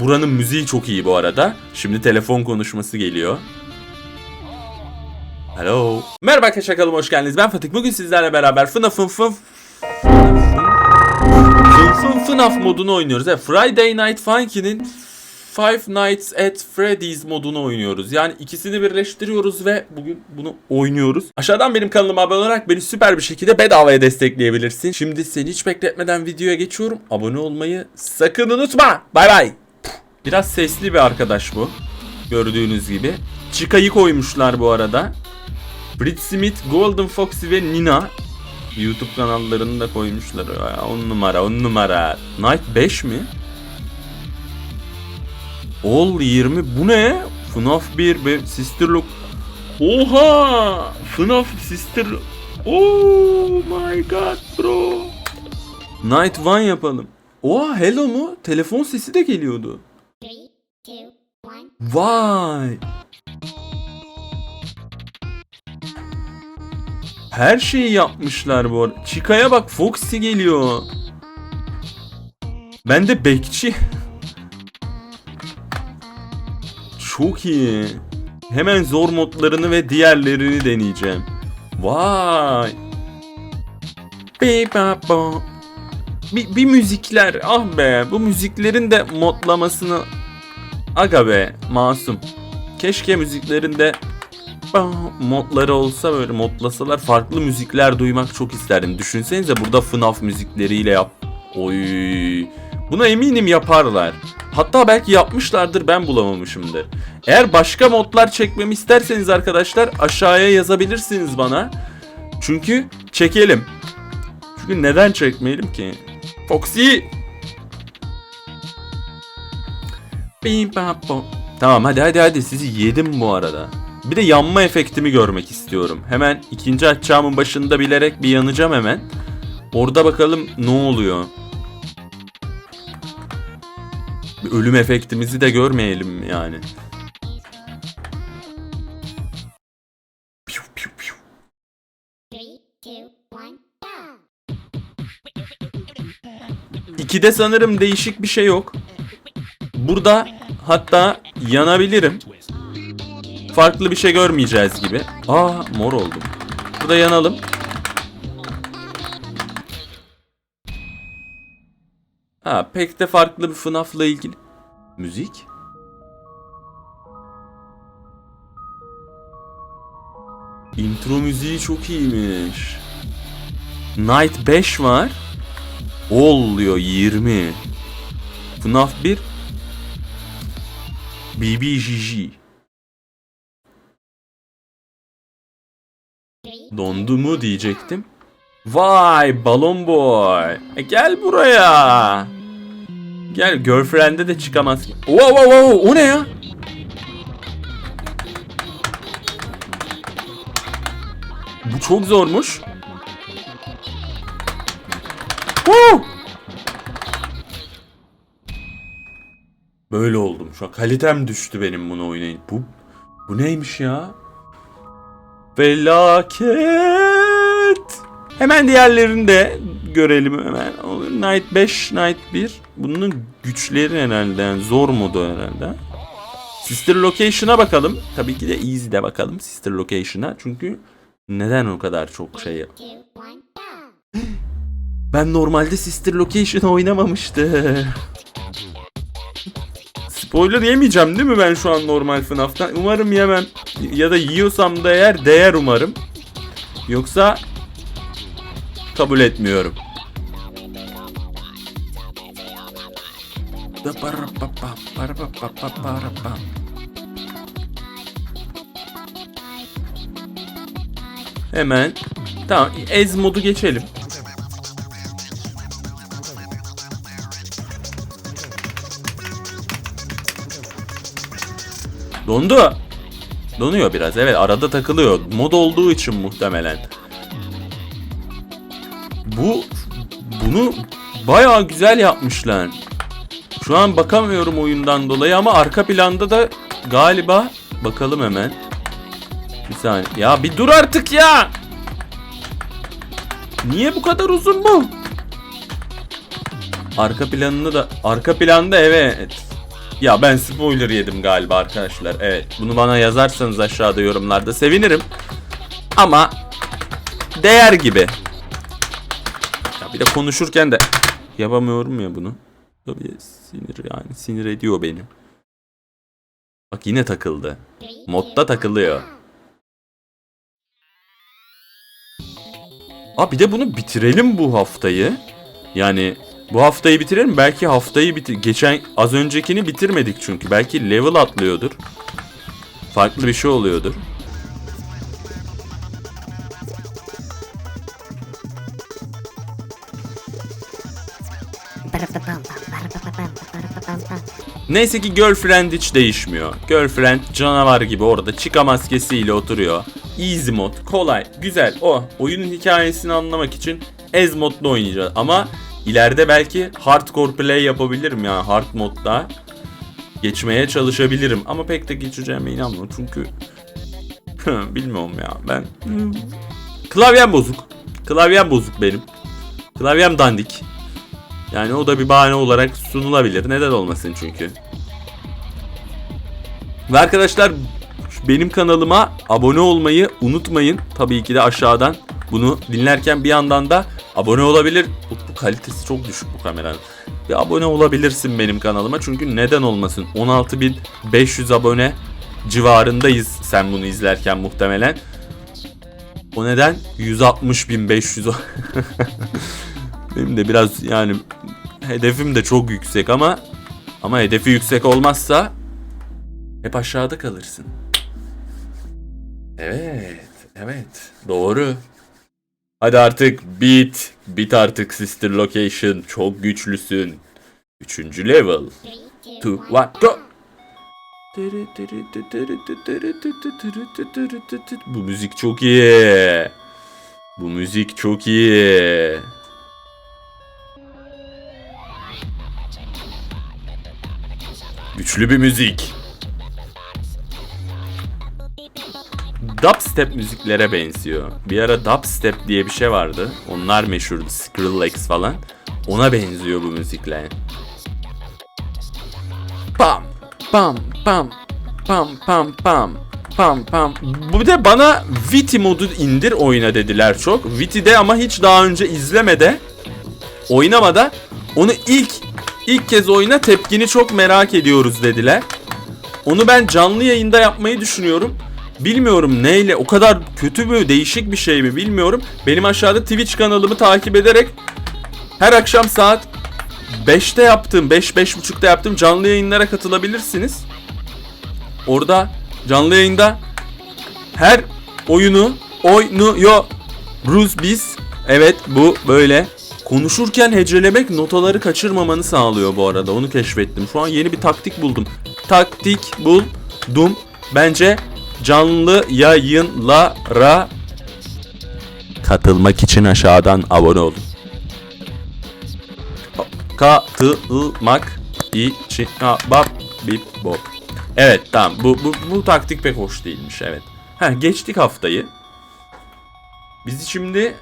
Buranın müziği çok iyi bu arada. Şimdi telefon konuşması geliyor. Hello. Merhaba arkadaşlar kanalıma hoş geldiniz. Ben Fatih. Bugün sizlerle beraber FNAF'ın fın Fın Fın FNAF modunu oynuyoruz. Evet, Friday Night Funky'nin Five Nights at Freddy's modunu oynuyoruz. Yani ikisini birleştiriyoruz ve bugün bunu oynuyoruz. Aşağıdan benim kanalıma abone olarak beni süper bir şekilde bedavaya destekleyebilirsin. Şimdi seni hiç bekletmeden videoya geçiyorum. Abone olmayı sakın unutma. Bay bay. Biraz sesli bir arkadaş bu. Gördüğünüz gibi. Chica'yı koymuşlar bu arada. Brit Smith, Golden Foxy ve Nina. YouTube kanallarını da koymuşlar. 10 numara, 10 numara. Night 5 mi? All 20 bu ne? FNAF 1 be Sister Look. Oha! FNAF Sister Oh my god bro. Night 1 yapalım. Oha hello mu? Telefon sesi de geliyordu. Two, one. Vay. Her şeyi yapmışlar bu arada. Chica'ya bak Foxy geliyor. Ben de bekçi. Çok iyi. Hemen zor modlarını ve diğerlerini deneyeceğim. Vay. Bir, bir müzikler ah be bu müziklerin de modlamasını Aga be masum. Keşke müziklerinde modları olsa böyle modlasalar farklı müzikler duymak çok isterdim. Düşünsenize burada FNAF müzikleriyle yap. Oy. Buna eminim yaparlar. Hatta belki yapmışlardır ben bulamamışımdır. Eğer başka modlar çekmemi isterseniz arkadaşlar aşağıya yazabilirsiniz bana. Çünkü çekelim. Çünkü neden çekmeyelim ki? Foxy Bim bam bom. Tamam hadi hadi hadi sizi yedim bu arada. Bir de yanma efektimi görmek istiyorum. Hemen ikinci açacağımın başında bilerek bir yanacağım hemen. Orada bakalım ne oluyor. Bir ölüm efektimizi de görmeyelim yani. İkide sanırım değişik bir şey yok. Burada hatta yanabilirim. Farklı bir şey görmeyeceğiz gibi. Aa mor oldum. Burada yanalım. Ha pek de farklı bir FNAF'la ilgili. Müzik. Intro müziği çok iyiymiş. Night 5 var. Oluyor 20. FNAF 1 Three, Dondu mu diyecektim. Vay balon boy. E gel buraya. Gel girlfriend'e de çıkamaz. Wow wow wow o ne ya? Bu çok zormuş. Woo! Böyle oldum şu an. Kalitem düştü benim bunu oynayın. Bu, bu neymiş ya? Felaket. Hemen diğerlerini de görelim hemen. Night 5, Night 1. Bunun güçleri herhalde. Yani zor modu herhalde. Sister Location'a bakalım. Tabii ki de Easy'de bakalım Sister Location'a. Çünkü neden o kadar çok şey. Ben normalde Sister Location oynamamıştım. Spoiler yemeyeceğim değil mi ben şu an normal FNAF'tan? Umarım yemem. Ya da yiyorsam da eğer değer umarım. Yoksa kabul etmiyorum. Hemen tamam ez modu geçelim. Dondu. Donuyor biraz evet arada takılıyor. Mod olduğu için muhtemelen. Bu bunu bayağı güzel yapmışlar. Şu an bakamıyorum oyundan dolayı ama arka planda da galiba bakalım hemen. Bir saniye. Ya bir dur artık ya. Niye bu kadar uzun bu? Arka planını da arka planda evet. Ya ben spoiler yedim galiba arkadaşlar. Evet. Bunu bana yazarsanız aşağıda yorumlarda sevinirim. Ama değer gibi. Ya bir de konuşurken de yapamıyorum ya bunu. Tabii sinir yani sinir ediyor beni. Bak yine takıldı. Modda takılıyor. Aa bir de bunu bitirelim bu haftayı. Yani bu haftayı bitirelim. Belki haftayı bitir. Geçen az öncekini bitirmedik çünkü. Belki level atlıyordur. Farklı bir şey oluyordur. Neyse ki girlfriend hiç değişmiyor. Girlfriend canavar gibi orada çıka maskesiyle oturuyor. Easy mod, kolay, güzel. O oyunun hikayesini anlamak için ez modda oynayacağız. Ama ileride belki hardcore play yapabilirim ya hard modda. Geçmeye çalışabilirim ama pek de geçeceğime inanmıyorum çünkü bilmiyorum ya ben klavyem bozuk. Klavyem bozuk benim. Klavyem dandik. Yani o da bir bahane olarak sunulabilir. Neden olmasın çünkü. Ve arkadaşlar benim kanalıma abone olmayı unutmayın. Tabii ki de aşağıdan bunu dinlerken bir yandan da abone olabilir. Bu, kalitesi çok düşük bu kameranın. Bir abone olabilirsin benim kanalıma. Çünkü neden olmasın? 16.500 abone civarındayız sen bunu izlerken muhtemelen. O neden 160.500 o- Benim de biraz yani hedefim de çok yüksek ama ama hedefi yüksek olmazsa hep aşağıda kalırsın. Evet, evet. Doğru. Hadi artık bit. Bit artık sister location. Çok güçlüsün. Üçüncü level. three, Two, two, one, go. Bu müzik çok iyi. Bu müzik çok iyi. Güçlü bir müzik. Dubstep müziklere benziyor. Bir ara dubstep diye bir şey vardı. Onlar meşhurdu. Skrillex falan. Ona benziyor bu müzikler. Pam pam pam pam pam pam pam pam. Bu de bana Viti modu indir oyna dediler çok. Viti'de ama hiç daha önce izlemede oynamada onu ilk ilk kez oyna tepkini çok merak ediyoruz dediler. Onu ben canlı yayında yapmayı düşünüyorum. Bilmiyorum neyle o kadar kötü mü değişik bir şey mi bilmiyorum. Benim aşağıda Twitch kanalımı takip ederek her akşam saat 5'te yaptığım 5-5.30'da yaptığım canlı yayınlara katılabilirsiniz. Orada canlı yayında her oyunu oynuyoruz biz. Evet bu böyle. Konuşurken hecelemek notaları kaçırmamanı sağlıyor bu arada. Onu keşfettim. Şu an yeni bir taktik buldum. Taktik buldum. Bence canlı yayınlara katılmak için aşağıdan abone olun. Katılmak için ha, bab bip bop. Evet tamam bu, bu, bu taktik pek hoş değilmiş evet. Ha geçtik haftayı. Bizi şimdi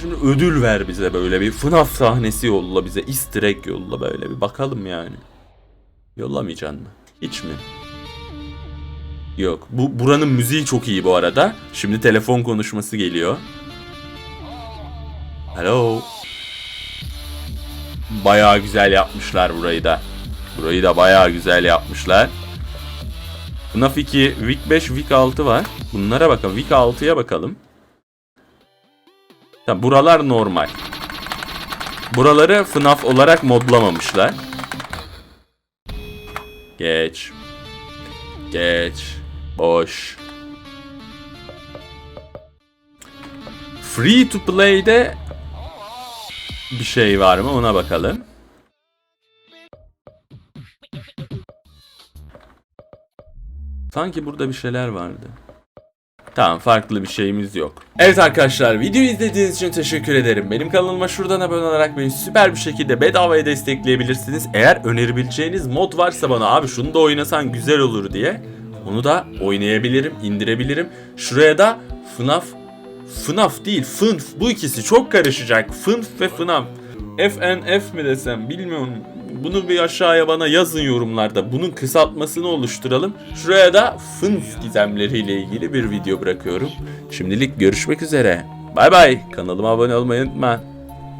Şimdi ödül ver bize böyle bir FNAF sahnesi yolla bize easter egg yolla böyle bir bakalım yani. Yollamayacaksın mı? Hiç mi? Yok. Bu buranın müziği çok iyi bu arada. Şimdi telefon konuşması geliyor. Hello. Bayağı güzel yapmışlar burayı da. Burayı da bayağı güzel yapmışlar. FNAF 2, Week 5, Week 6 var. Bunlara bakalım. Week 6'ya bakalım. Tamam, buralar normal. Buraları FNAF olarak modlamamışlar. Geç. Geç. Boş. Free to play'de bir şey var mı ona bakalım. Sanki burada bir şeyler vardı. Tamam farklı bir şeyimiz yok. Evet arkadaşlar videoyu izlediğiniz için teşekkür ederim. Benim kanalıma şuradan abone olarak beni süper bir şekilde bedavaya destekleyebilirsiniz. Eğer önerebileceğiniz mod varsa bana abi şunu da oynasan güzel olur diye. Onu da oynayabilirim, indirebilirim. Şuraya da FNAF FNAF değil FNF bu ikisi çok karışacak. FNF ve FNAF. FNF mi desem bilmiyorum. Bunu bir aşağıya bana yazın yorumlarda. Bunun kısaltmasını oluşturalım. Şuraya da fıns gizemleriyle ilgili bir video bırakıyorum. Şimdilik görüşmek üzere. Bay bay. Kanalıma abone olmayı unutma.